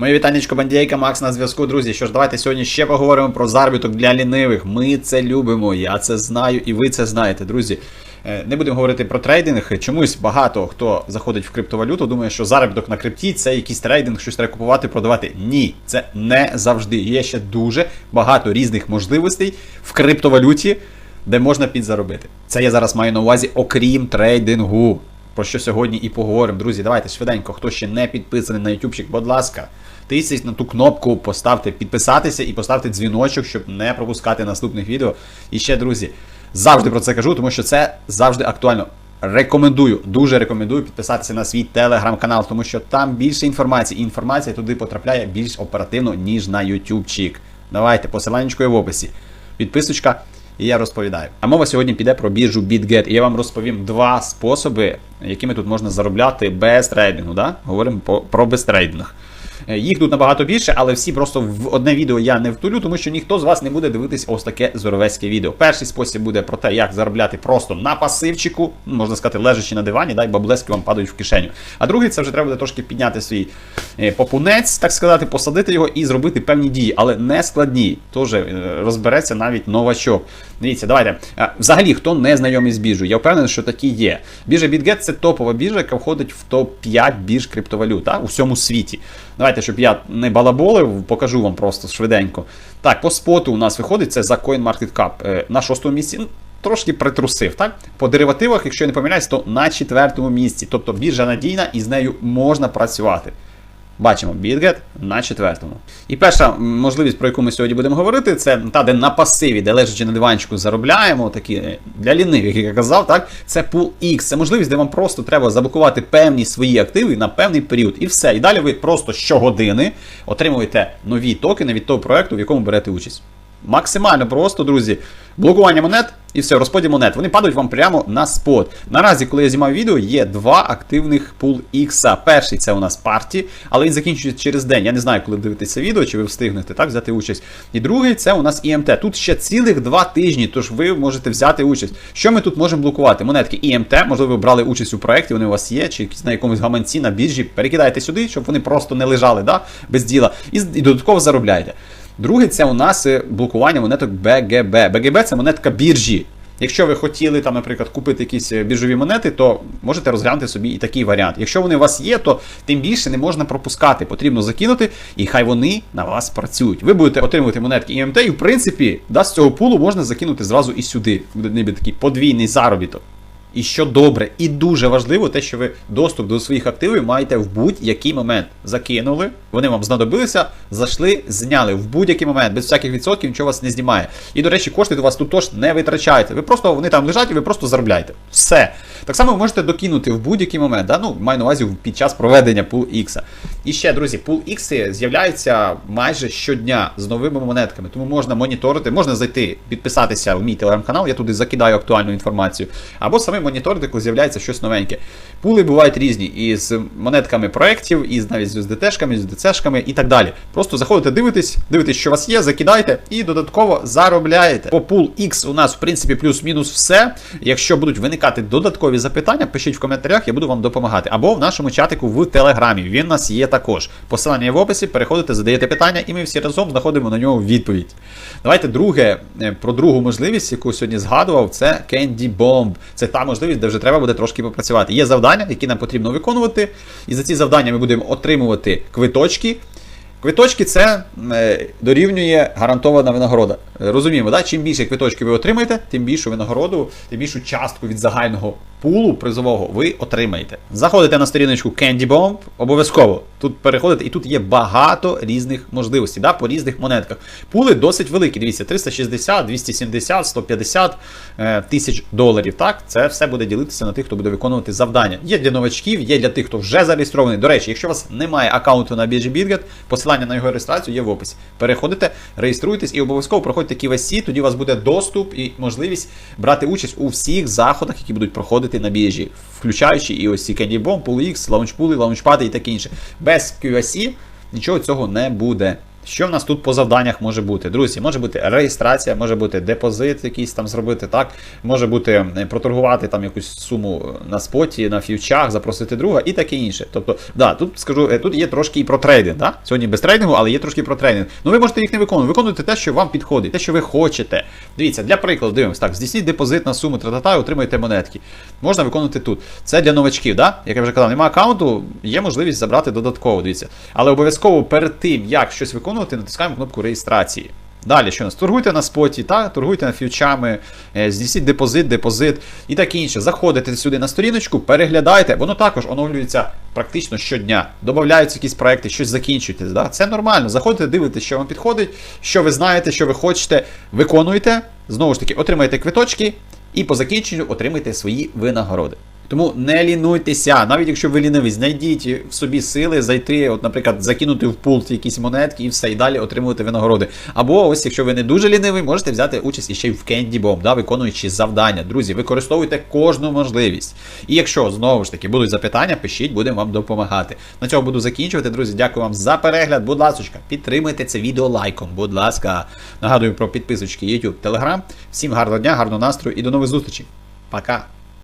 Моє вітанечко Бандійка, Макс на зв'язку, друзі. Що ж, давайте сьогодні ще поговоримо про заробіток для лінивих. Ми це любимо, я це знаю, і ви це знаєте, друзі. Е, Не будемо говорити про трейдинг. Чомусь багато хто заходить в криптовалюту, думає, що заробіток на крипті це якийсь трейдинг, щось треба купувати, продавати. Ні, це не завжди. Є ще дуже багато різних можливостей в криптовалюті, де можна підзаробити. Це я зараз маю на увазі, окрім трейдингу. Про що сьогодні і поговоримо. Друзі, давайте швиденько, хто ще не підписаний на ютубчик, будь ласка, тисніть на ту кнопку, поставте підписатися і поставте дзвіночок, щоб не пропускати наступних відео. І ще, друзі, завжди про це кажу, тому що це завжди актуально. Рекомендую, дуже рекомендую підписатися на свій телеграм-канал, тому що там більше інформації, і інформація туди потрапляє більш оперативно, ніж на ютубчик. Давайте, посиланнячко є в описі. Підписочка. І я розповідаю. А мова сьогодні піде про біржу BitGet. І я вам розповім два способи, якими тут можна заробляти без трейдингу. Да? Говоримо про безтрейдинг. Е, Їх тут набагато більше, але всі просто в одне відео я не втулю, тому що ніхто з вас не буде дивитись ось таке зоровецьке відео. Перший спосіб буде про те, як заробляти просто на пасивчику, можна сказати, лежачи на дивані, дай баблески вам падають в кишеню. А другий це вже треба буде трошки підняти свій е, попунець, так сказати, посадити його і зробити певні дії, але не складні. Тож е, розбереться навіть новачок. Дивіться, давайте. Взагалі, хто не знайомий з біржею, я впевнений, що такі є. Біржа BitGet це топова біржа, яка входить в топ-5 бірж криптовалют у всьому світі. Давайте, щоб я не балаболив, покажу вам просто швиденько. Так, по споту у нас виходить це за CoinMarketCap е, на шостому місці. Ну, Трошки притрусив, так? По деривативах, якщо я не помиляюсь, то на четвертому місці. Тобто біржа надійна і з нею можна працювати. Бачимо BitGet на четвертому. І перша можливість, про яку ми сьогодні будемо говорити, це та, де на пасиві, де лежачи на диванчику, заробляємо, такі е, для лінивих, як я казав, так, це Pool X. Це можливість, де вам просто треба заблокувати певні свої активи на певний період. І все. І далі ви просто щогодини отримуєте нові токени від того проекту, в якому берете участь. Максимально просто, друзі. Блокування монет і все, розподіл монет. Вони падають вам прямо на спот. Наразі, коли я знімаю відео, є два активних пул X. Перший це у нас парті, але він закінчується через день. Я не знаю, коли дивитися відео, чи ви встигнете так взяти участь. І другий це у нас ІМТ. Тут ще цілих два тижні, тож ви можете взяти участь. Що ми тут можемо блокувати? Монетки ІМТ, можливо, ви брали участь у проєкті, вони у вас є, чи на якомусь гаманці на біржі. Перекидайте сюди, щоб вони просто не лежали да, без діла. І, і додатково заробляєте. Друге, це у нас е, блокування монеток БГБ. БГБ це монетка біржі. Якщо ви хотіли там, наприклад, купити якісь е, біржові монети, то можете розглянути собі і такий варіант. Якщо вони у вас є, то тим більше не можна пропускати. Потрібно закинути, і хай вони на вас працюють. Ви будете отримувати монетки ІМТ, і в принципі, да, з цього пулу можна закинути зразу і сюди. Буде ніби такий подвійний заробіток. І що добре, і дуже важливо, те, що ви доступ до своїх активів маєте в будь-який момент. Закинули, вони вам знадобилися, зайшли, зняли в будь-який момент, без всяких відсотків нічого вас не знімає. І, до речі, кошти до вас тут теж не витрачаєте. Ви просто вони там лежать і ви просто заробляєте. Все. Так само ви можете докинути в будь-який момент. Да? Ну, маю на увазі під час проведення Pool X. І ще, друзі, Pool X з'являються майже щодня з новими монетками, тому можна моніторити, можна зайти, підписатися в мій телеграм-канал, я туди закидаю актуальну інформацію. Або саме моніторити, коли з'являється щось новеньке. Пули бувають різні і з монетками проєктів, і навіть з USDT-шками, з USDC-шками і так далі. Просто заходите, дивитесь, дивитесь, що у вас є, закидайте і додатково заробляєте. По Pool X у нас, в принципі, плюс-мінус все. Якщо будуть виникати додаткові запитання, пишіть в коментарях, я буду вам допомагати. Або в нашому чатику в Телеграмі. Він у нас є також. Посилання в описі, переходите, задаєте питання, і ми всі разом знаходимо на нього відповідь. Давайте друге, е, про другу можливість, яку сьогодні згадував, це Candy Bomb. Це та можливість, де вже треба буде трошки попрацювати. Є завдання, які нам потрібно виконувати, і за ці завдання ми будемо отримувати квиточки. Квиточки це е, дорівнює гарантована винагорода. Розуміємо, да? чим більше квиточків ви отримаєте, тим більшу винагороду, тим більшу частку від загального пулу призового ви отримаєте. Заходите на сторіночку Candy Bomb, обов'язково тут переходите, і тут є багато різних можливостей да? по різних монетках. Пули досить великі. Дивіться, 360, 270, 150 е, тисяч доларів. Так, це все буде ділитися на тих, хто буде виконувати завдання. Є для новачків, є для тих, хто вже зареєстрований. До речі, якщо у вас немає аккаунту на біржі BitGet, посилання на його реєстрацію є в описі. Переходите, реєструйтесь і обов'язково проходьте KYC, тоді у вас буде доступ і можливість брати участь у всіх заходах, які будуть проходити на біржі, включаючи і ось ці Candy Bomb, PoolX, лаунчпули, лаунчпади і таке інше. Без QSE нічого цього не буде. Що в нас тут по завданнях може бути? Друзі, може бути реєстрація, може бути депозит якийсь там зробити, так? Може бути е, проторгувати там якусь суму на споті, на фьючах, запросити друга і таке інше. Тобто, да, тут скажу, е, тут є трошки і про трейдинг. Да? Сьогодні без трейдингу, але є трошки про трейдинг. Ну ви можете їх не виконувати. Виконуйте те, що вам підходить, те, що ви хочете. Дивіться, для прикладу, дивимось, так, здійсніть депозит на суму і отримуєте монетки. Можна виконувати тут. Це для новачків, да? як я вже казав, немає аккаунту, є можливість забрати додатково, дивіться. Але обов'язково перед тим, як щось виконувати, натискаємо кнопку реєстрації. Далі, що у нас? Торгуйте на споті, та, торгуйте на фьючами, е, здійсніть депозит, депозит і таке інше. Заходите сюди на сторіночку, переглядайте, воно також оновлюється практично щодня. Добавляються якісь проекти, щось закінчуєте. Да? Це нормально. Заходите, дивитесь, що вам підходить, що ви знаєте, що ви хочете, виконуєте, знову ж таки, отримаєте квиточки і по закінченню отримаєте свої винагороди. Тому не лінуйтеся, навіть якщо ви ліниві, знайдіть в собі сили зайти, от, наприклад, закинути в пулт якісь монетки і все, і далі отримувати винагороди. Або ось, якщо ви не дуже лінивий, можете взяти участь іще й в Candy Bomb, да, виконуючи завдання. Друзі, використовуйте кожну можливість. І якщо знову ж таки будуть запитання, пишіть, будемо вам допомагати. На цьому буду закінчувати, друзі. Дякую вам за перегляд. Будь ласка, підтримайте це відео лайком. Будь ласка, нагадую про підписочки YouTube, Telegram. Всім гарного дня, гарного настрою і до нових зустрічей. Пока!